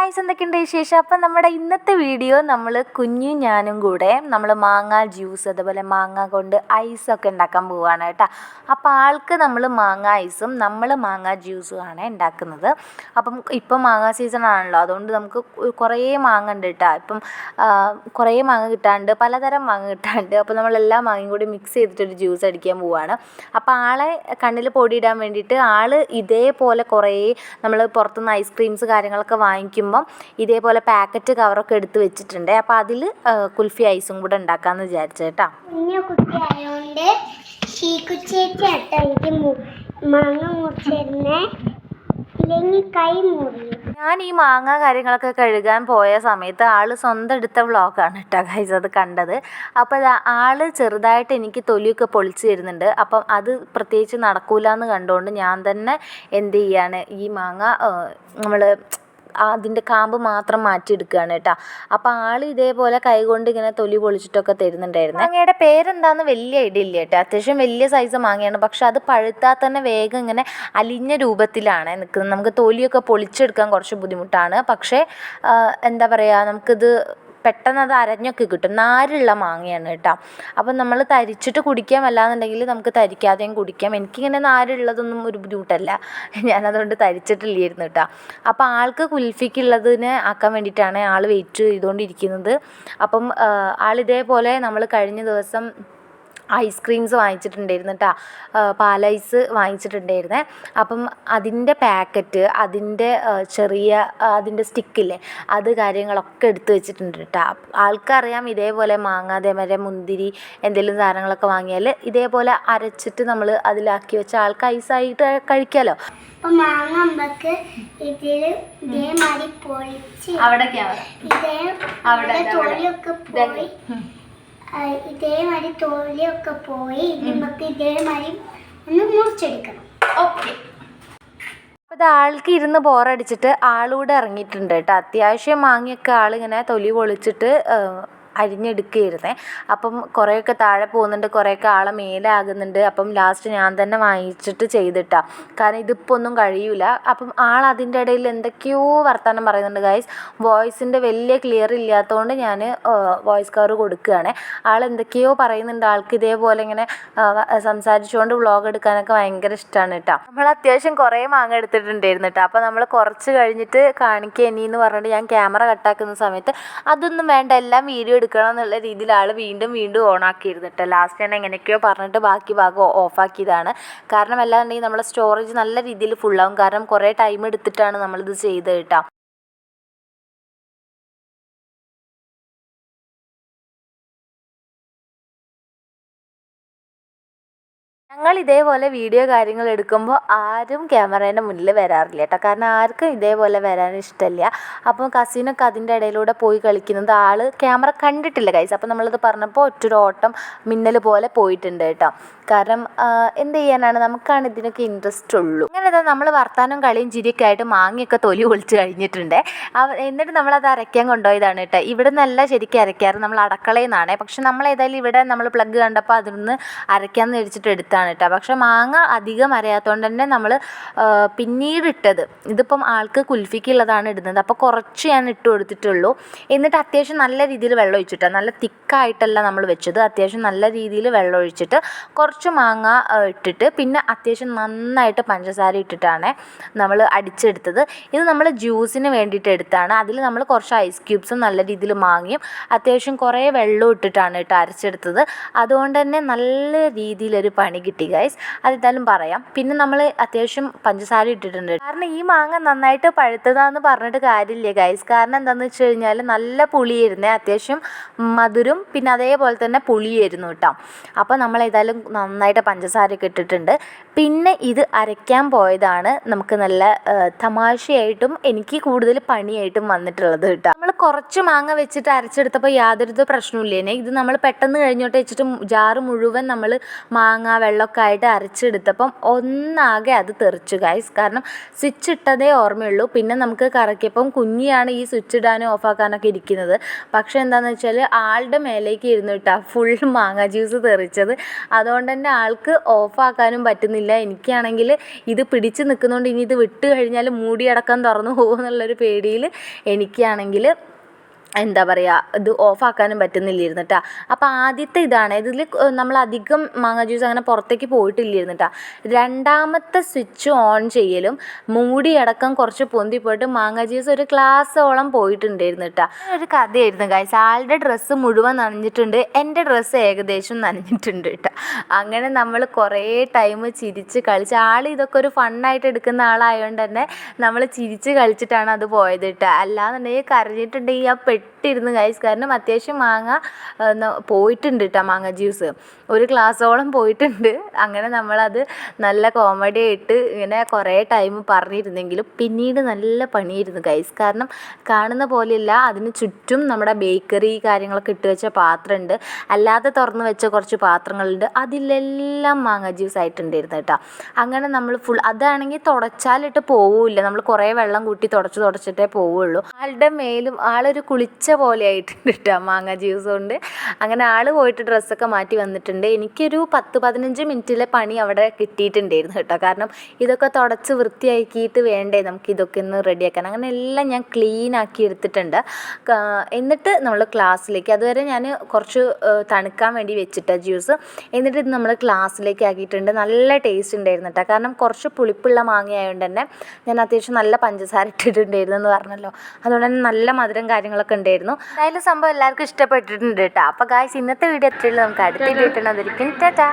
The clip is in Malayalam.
ഗായ്സ് എന്തൊക്കെയുണ്ട് വിശേഷം? അപ്പം നമ്മുടെ ഇന്നത്തെ വീഡിയോ നമ്മൾ കുഞ്ഞും ഞാനും കൂടെ നമ്മൾ മാങ്ങ ജ്യൂസ് അതുപോലെ മാങ്ങ കൊണ്ട് ഐസൊക്കെ ഉണ്ടാക്കാൻ പോവുകയാണ് കേട്ടോ. അപ്പോൾ ആൾക്ക് നമ്മൾ മാങ്ങ ഐസും നമ്മൾ മാങ്ങ ജ്യൂസും ആണ് ഉണ്ടാക്കുന്നത്. അപ്പം ഇപ്പം മാങ്ങ സീസൺ ആണല്ലോ അതുകൊണ്ട് നമുക്ക് കുറേ മാങ്ങ ഉണ്ട് കേട്ടോ. ഇപ്പം കുറേ മാങ്ങ കിട്ടാണ്ട് പലതരം മാങ്ങ കിട്ടാണ്ട് അപ്പോൾ നമ്മൾ എല്ലാ മാങ്ങയും കൂടി മിക്സ് ചെയ്തിട്ടൊരു ജ്യൂസ് അടിക്കാൻ പോവുകയാണ് അപ്പോൾ ആളെ കണ്ണിൽ പൊടിയിടാൻ വേണ്ടിയിട്ട് ആൾ ഇതേപോലെ കുറേ നമ്മൾ പുറത്തുനിന്ന് ഐസ്ക്രീംസ് കാര്യങ്ങളൊക്കെ വാങ്ങിക്കുമ്പം ഇതേപോലെ പാക്കറ്റ് കവറൊക്കെ എടുത്ത് വെച്ചിട്ടുണ്ട്. അപ്പോൾ അതിൽ കുൽഫി ഐസും കൂടെ ഉണ്ടാക്കാമെന്ന് വിചാരിച്ചു കേട്ടോ. കുഞ്ഞു കുട്ടി ആയതുകൊണ്ട് എനിക്ക് മാങ്ങ മുറിച്ചിരുന്നേ ഇല്ലെങ്കിൽ കൈ മുറിയും ഞാൻ ഈ മാങ്ങ കാര്യങ്ങളൊക്കെ കഴുകാൻ പോയ സമയത്ത് ആൾ സ്വന്തം എടുത്ത വ്ളോഗാണ് കേട്ടോ ഗൈസ് അത് കണ്ടത്. അപ്പോൾ ആൾ ചെറുതായിട്ട് എനിക്ക് തൊലിയൊക്കെ പൊളിച്ചു തരുന്നുണ്ട്. അപ്പം അത് പ്രത്യേകിച്ച് നടക്കൂല എന്ന് കണ്ടുകൊണ്ട് ഞാൻ തന്നെ എന്ത് ചെയ്യാണ് ഈ മാങ്ങ നമ്മൾ അതിന്റെ കാമ്പ് മാത്രം മാറ്റിയെടുക്കുകയാണ് കേട്ടോ. അപ്പോൾ ആൾ ഇതേപോലെ കൈകൊണ്ട് ഇങ്ങനെ തൊലി പൊളിച്ചിട്ടൊക്കെ തരുന്നുണ്ടായിരുന്നു. മാങ്ങയുടെ പേരെന്താന്ന് വലിയ ഐഡിയ ഇല്ല കേട്ടോ. അത്യാവശ്യം വലിയ സൈസ് മാങ്ങയാണ്. പക്ഷെ അത് പഴുത്താൽ തന്നെ വേഗം ഇങ്ങനെ അലിഞ്ഞ രൂപത്തിലാണ് നിൽക്കുന്നത്. നമുക്ക് തൊലിയൊക്കെ പൊളിച്ചെടുക്കാൻ കുറച്ച് ബുദ്ധിമുട്ടാണ്. പക്ഷേ എന്താ പറയുക നമുക്കിത് പെട്ടെന്ന് അത് അരഞ്ഞൊക്കെ കിട്ടും. നാരുള്ള മാങ്ങയാണ് കേട്ടോ. അപ്പം നമ്മൾ തരിച്ചിട്ട് കുടിക്കാം. അല്ലാന്നുണ്ടെങ്കിൽ നമുക്ക് തരിക്കാതെയും കുടിക്കാം. എനിക്കിങ്ങനെ നാരുള്ളതൊന്നും ഒരു ബുദ്ധിമുട്ടല്ല. ഞാനതുകൊണ്ട് തരിച്ചിട്ടില്ലായിരുന്നു കേട്ടോ. അപ്പോൾ ആൾക്ക് കുൽഫിക്കുള്ളതിന് ആക്കാൻ വേണ്ടിയിട്ടാണ് ആൾ വെയിറ്റ് ചെയ്തുകൊണ്ടിരിക്കുന്നത്. അപ്പം ആളിതേപോലെ നമ്മൾ കഴിഞ്ഞ ദിവസം ഐസ്ക്രീംസ് വാങ്ങിച്ചിട്ടുണ്ടായിരുന്നു കേട്ടോ പാലൈസ് വാങ്ങിച്ചിട്ടുണ്ടായിരുന്നേ. അപ്പം അതിന്റെ പാക്കറ്റ് അതിന്റെ ചെറിയ അതിന്റെ സ്റ്റിക്കില്ലേ അത് കാര്യങ്ങളൊക്കെ എടുത്തു വെച്ചിട്ടുണ്ട് കേട്ടോ ആൾക്കറിയാം ഇതേപോലെ മാങ്ങ അതേമാതിരി മുന്തിരി എന്തെങ്കിലും സാധനങ്ങളൊക്കെ വാങ്ങിയാൽ ഇതേപോലെ അരച്ചിട്ട് നമ്മൾ അതിലാക്കി വെച്ച ആൾക്ക് ഐസായിട്ട് കഴിക്കാലോ. അപ്പം മാങ്ങ നമുക്ക് ഇതിൽ ഇതേമാതിരി പൊളിച്ച് അവിടെ അവിടെ, തൊലിയൊക്കെ പോയി ഇതേമാതിരി തോലിയൊക്കെ പോയി നമുക്ക് ഇതേമാതിരി ഒന്ന് മുറിച്ചെടുക്കണം. ഓക്കെ. അപ്പോൾ ആൾക്ക് ഇരുന്ന് ബോറടിച്ചിട്ട് ആളൂടെ ഇറങ്ങിയിട്ടുണ്ട് കേട്ടോ. അത്യാവശ്യം മാങ്ങിയൊക്കെ ആളിങ്ങനെ തൊലി പൊളിച്ചിട്ട് അരിഞ്ഞെടുക്കുകയായിരുന്നേ അപ്പം കുറേയൊക്കെ താഴെ പോകുന്നുണ്ട് കുറേയൊക്കെ ആളെ മേലാകുന്നുണ്ട്. അപ്പം ലാസ്റ്റ് ഞാൻ തന്നെ വാങ്ങിച്ചിട്ട് ചെയ്തിട്ടാണ് കാരണം ഇതിപ്പോൾ ഒന്നും കഴിയൂല. അപ്പം ആൾ അതിന്റെ ഇടയിൽ എന്തൊക്കെയോ വർത്തമാനം പറയുന്നുണ്ട് ഗൈസ് വോയിസിന്റെ വലിയ ക്ലിയർ ഇല്ലാത്തതുകൊണ്ട് ഞാൻ വോയിസ് കവർ കൊടുക്കുകയാണ്. ആൾ എന്തൊക്കെയോ പറയുന്നുണ്ട്. ആൾക്ക് ഇതേപോലെ ഇങ്ങനെ സംസാരിച്ചുകൊണ്ട് വ്ളോഗ് എടുക്കാനൊക്കെ ഭയങ്കര ഇഷ്ടമാണ് കേട്ടോ. നമ്മൾ അത്യാവശ്യം കുറേ മാങ്ങ എടുത്തിട്ടുണ്ടായിരുന്നു കേട്ടോ. അപ്പോൾ നമ്മൾ കുറച്ച് കഴിഞ്ഞിട്ട് കാണിക്കുക ഇനി എന്ന് പറഞ്ഞിട്ട് ഞാൻ ക്യാമറ കട്ടാക്കുന്ന സമയത്ത് അതൊന്നും വേണ്ട. എല്ലാം വീഡിയോ എടുക്കണം എന്നുള്ള രീതിയിൽ ആൾ വീണ്ടും വീണ്ടും ഓൺ ആക്കിയിരുന്നു കേട്ടോ. ലാസ്റ്റ് ഞാൻ എങ്ങനെയൊക്കെയോ പറഞ്ഞിട്ട് ബാക്കി ഭാഗം ഓഫാക്കിയതാണ് കാരണം അല്ലാന്നുണ്ടെങ്കിൽ നമ്മളെ സ്റ്റോറേജ് നല്ല രീതിയിൽ ഫുള്ളാവും കാരണം കുറേ ടൈം എടുത്തിട്ടാണ് നമ്മളിത് ചെയ്തത് കേട്ടോ. ഞങ്ങൾ ഇതേപോലെ വീഡിയോ കാര്യങ്ങൾ എടുക്കുമ്പോൾ ആരും ക്യാമറേന്റെ മുന്നിൽ വരാറില്ല കേട്ടോ. കാരണം ആർക്കും ഇതേപോലെ വരാൻ ഇഷ്ടമില്ല. അപ്പോൾ കസിനൊക്കെ അതിന്റെ ഇടയിലൂടെ പോയി കളിക്കുന്നത് ആൾ ക്യാമറ കണ്ടിട്ടില്ല കൈസ് അപ്പോൾ നമ്മളത് പറഞ്ഞപ്പോൾ ഒറ്റൊരു ഓട്ടം മിന്നൽ പോലെ പോയിട്ടുണ്ട് കേട്ടോ. കാരണം എന്ത് ചെയ്യാനാണ്? നമുക്കാണ് ഇതിനൊക്കെ ഇൻട്രസ്റ്റ് ഉള്ളൂ. അങ്ങനെ നമ്മൾ വർത്താനം കളിയും ചിരിയൊക്കെ ആയിട്ട് മാങ്ങയൊക്കെ തൊലി ഒളിച്ച് കഴിഞ്ഞിട്ടുണ്ട്. എന്നിട്ട് നമ്മളത് അരയ്ക്കാൻ കൊണ്ടുപോയതാണ് കേട്ടോ. ഇവിടെ നല്ല ശരിക്കും അരയ്ക്കാറ്. നമ്മൾ അടക്കളയിൽ നിന്നാണ്. പക്ഷെ നമ്മൾ ഏതായാലും ഇവിടെ നമ്മൾ പ്ലഗ് കണ്ടപ്പോൾ അതിൽ നിന്ന് അരയ്ക്കാമെന്ന് വെച്ചിട്ട് എടുത്താണ്. കേട്ടോ പക്ഷെ മാങ്ങ അധികം അരയാത്തതുകൊണ്ട് തന്നെ നമ്മൾ പിന്നീട് ഇട്ടത് ഇതിപ്പം ആൾക്ക് കുൽഫിക്കുള്ളതാണ് ഇടുന്നത്. അപ്പോൾ കുറച്ച് ഞാൻ ഇട്ട് കൊടുത്തിട്ടുള്ളൂ. എന്നിട്ട് അത്യാവശ്യം നല്ല രീതിയിൽ വെള്ളം ഒഴിച്ചിട്ട്. നല്ല തിക്കായിട്ടല്ല നമ്മൾ വെച്ചത്. അത്യാവശ്യം നല്ല രീതിയിൽ വെള്ളം ഒഴിച്ചിട്ട് കുറച്ച് മാങ്ങ ഇട്ടിട്ട് പിന്നെ അത്യാവശ്യം നന്നായിട്ട് പഞ്ചസാര ഇട്ടിട്ടാണ് നമ്മൾ അടിച്ചെടുത്തത്. ഇത് നമ്മൾ ജ്യൂസിന് വേണ്ടിയിട്ട് എടുത്താണ്. അതിൽ നമ്മൾ കുറച്ച് ഐസ് ക്യൂബ്സും നല്ല രീതിയിൽ മാങ്ങിയും അത്യാവശ്യം കുറേ വെള്ളം ഇട്ടിട്ടാണ് കേട്ടോ അരച്ചെടുത്തത്. അതുകൊണ്ട് തന്നെ നല്ല രീതിയിലൊരു പണി കിട്ടി ഗൈസ് അതെന്തായാലും പറയാം. പിന്നെ നമ്മൾ അത്യാവശ്യം പഞ്ചസാര ഇട്ടിട്ടുണ്ട്. കാരണം ഈ മാങ്ങ നന്നായിട്ട് പഴുത്തതാന്ന് പറഞ്ഞിട്ട് കാര്യമില്ല ഗൈസ് കാരണം എന്താണെന്ന് വെച്ച് കഴിഞ്ഞാൽ നല്ല പുളിയായിരുന്നേ. അത്യാവശ്യം മധുരം പിന്നെ അതേപോലെ തന്നെ പുളിയായിരുന്നു കേട്ടോ. അപ്പോൾ നമ്മൾ ഏതായാലും നന്നായിട്ട് പഞ്ചസാരയൊക്കെ ഇട്ടിട്ടുണ്ട്. പിന്നെ ഇത് അരയ്ക്കാൻ പോയതാണ് നമുക്ക് നല്ല തമാശയായിട്ടും എനിക്ക് കൂടുതൽ പണിയായിട്ടും വന്നിട്ടുള്ളത് കേട്ടോ. നമ്മൾ കുറച്ച് മാങ്ങ വെച്ചിട്ട് അരച്ചെടുത്തപ്പോൾ യാതൊരു പ്രശ്നമില്ലേനെ ഇത് നമ്മൾ പെട്ടെന്ന് കഴിഞ്ഞോട്ട് വെച്ചിട്ട് ജാറ് മുഴുവൻ നമ്മൾ മാങ്ങ വെള്ളമൊക്കെ ആയിട്ട് അരച്ചെടുത്തപ്പം ഒന്നാകെ അത് തെറിച്ചു ഗൈസ് കാരണം സ്വിച്ച് ഇട്ടതേ ഓർമ്മയുള്ളൂ. പിന്നെ നമുക്ക് കറക്കിയപ്പം കുഞ്ഞിയാണ് ഈ സ്വിച്ച് ഇടാനും ഓഫാക്കാനൊക്കെ ഇരിക്കുന്നത്. പക്ഷേ എന്താണെന്ന് വെച്ചാൽ ആളുടെ മേലേക്ക് ഇരുന്നിട്ടാ ഫുൾ മാങ്ങ ജ്യൂസ് തെറിച്ചത്. അതുകൊണ്ട് തന്നെ ആൾക്ക് ഓഫാക്കാനും പറ്റുന്നില്ല. എനിക്കാണെങ്കിൽ ഇത് പിടിച്ച് നിൽക്കുന്നതുകൊണ്ട് ഇനി ഇത് വിട്ട് കഴിഞ്ഞാൽ മൂടിയടക്കം തുറന്നു പോകുമെന്നുള്ളൊരു പേടിയിൽ എനിക്കാണെങ്കിൽ എന്താ പറയുക ഇത് ഓഫാക്കാനും പറ്റുന്നില്ലായിരുന്നു കേട്ടോ അപ്പോൾ ആദ്യത്തെ ഇതാണ് ഇതിൽ നമ്മൾ അധികം മാങ്ങ ജ്യൂസ് അങ്ങനെ പുറത്തേക്ക് പോയിട്ടില്ലായിരുന്നു കേട്ടോ രണ്ടാമത്തെ സ്വിച്ച് ഓൺ ചെയ്യലും മൂടി അടക്കം കുറച്ച് പൊന്തി പോയിട്ട് മാങ്ങ ജ്യൂസ് ഒരു ക്ലാസ്സോളം പോയിട്ടുണ്ടായിരുന്നു കേട്ടോ ഒരു കഥയായിരുന്നു ഗൈസ് ആളുടെ ഡ്രസ്സ് മുഴുവൻ നനഞ്ഞിട്ടുണ്ട് എന്റെ ഡ്രസ്സ് ഏകദേശം നനഞ്ഞിട്ടുണ്ട് കേട്ടോ അങ്ങനെ നമ്മൾ കുറേ ടൈം ചിരിച്ച് കളിച്ച് ആൾ ഇതൊക്കെ ഒരു ഫണ്ണായിട്ട് എടുക്കുന്ന ആളായതുകൊണ്ട് തന്നെ നമ്മൾ ചിരിച്ച് കളിച്ചിട്ടാണ് അത് പോയത് കേട്ടോ അല്ലാന്നുണ്ടെങ്കിൽ കരഞ്ഞിട്ടുണ്ടെങ്കിൽ ആ പെട്ടിരുന്ന് ഗൈസ് കാരണം അത്യാവശ്യം മാങ്ങ പോയിട്ടുണ്ട് കേട്ടോ മാങ്ങ ജ്യൂസ്. ഒരു ഗ്ലാസ്സോളം പോയിട്ടുണ്ട്. അങ്ങനെ നമ്മളത് നല്ല കോമഡി ആയിട്ട് ഇങ്ങനെ കുറേ ടൈം പറഞ്ഞിരുന്നെങ്കിലും പിന്നീട് നല്ല പണിയായിരുന്നു ഗൈസ് കാരണം കാണുന്ന പോലെയല്ല അതിന് ചുറ്റും നമ്മുടെ ബേക്കറി കാര്യങ്ങളൊക്കെ ഇട്ട് വെച്ച പാത്രമുണ്ട് അല്ലാതെ തുറന്നു വെച്ച കുറച്ച് പാത്രങ്ങളുണ്ട്. അതിലെല്ലാം മാങ്ങ ജ്യൂസ് ആയിട്ടുണ്ടായിരുന്നു കേട്ടോ അങ്ങനെ നമ്മൾ ഫുൾ അതാണെങ്കിൽ തുടച്ചാലിട്ട് പോവില്ല. നമ്മൾ കുറേ വെള്ളം കൂട്ടി തുടച്ച് തുടച്ചിട്ടേ പോവുള്ളൂ. ആളുടെ മേലും ആളൊരു കുളിച്ച പോലെ ആയിട്ടുണ്ട് കേട്ടോ മാങ്ങ ജ്യൂസ് കൊണ്ട്. അങ്ങനെ ആൾ പോയിട്ട് ഡ്രസ്സൊക്കെ മാറ്റി വന്നിട്ടുണ്ട്. എനിക്കൊരു പത്ത് പതിനഞ്ച് മിനിറ്റിലെ പണി അവിടെ കിട്ടിയിട്ടുണ്ടായിരുന്നു കേട്ടോ. കാരണം ഇതൊക്കെ തുടച്ച് വൃത്തിയാക്കിയിട്ട് വേണ്ടേ നമുക്ക് ഇതൊക്കെ ഒന്ന് റെഡിയാക്കാൻ. അങ്ങനെ എല്ലാം ഞാൻ ക്ലീൻ ആക്കി എടുത്തിട്ടുണ്ട്. എന്നിട്ട് നമ്മൾ ക്ലാസ്സിലേക്ക് അതുവരെ ഞാൻ കുറച്ച് തണുക്കാൻ വേണ്ടി വെച്ചിട്ട ജ്യൂസ് എന്നിട്ട് ഇത് നമ്മൾ ക്ലാസ്സിലേക്ക് ആക്കിയിട്ടുണ്ട്. നല്ല ടേസ്റ്റ് ഉണ്ടായിരുന്നു കേട്ടോ കാരണം കുറച്ച് പുളിപ്പുള്ള മാങ്ങ ആയതുകൊണ്ട് തന്നെ ഞാൻ അത്യാവശ്യം നല്ല പഞ്ചസാര ഇട്ടിട്ടുണ്ടായിരുന്നു എന്ന് പറഞ്ഞല്ലോ. അതുകൊണ്ട് തന്നെ നല്ല മധുരം കാര്യങ്ങളൊക്കെ ഉണ്ടായിരുന്നു എന്തായാലും സംഭവം എല്ലാവർക്കും ഇഷ്ടപ്പെട്ടിട്ടുണ്ട് കേട്ടോ. അപ്പോൾ ഗായ്സ് ഇന്നത്തെ വീഡിയോ എത്രയുള്ളൂ നമുക്ക് അടുത്ത വീഡിയോ കിട്ടണതിരിക്കും ടാറ്റാ.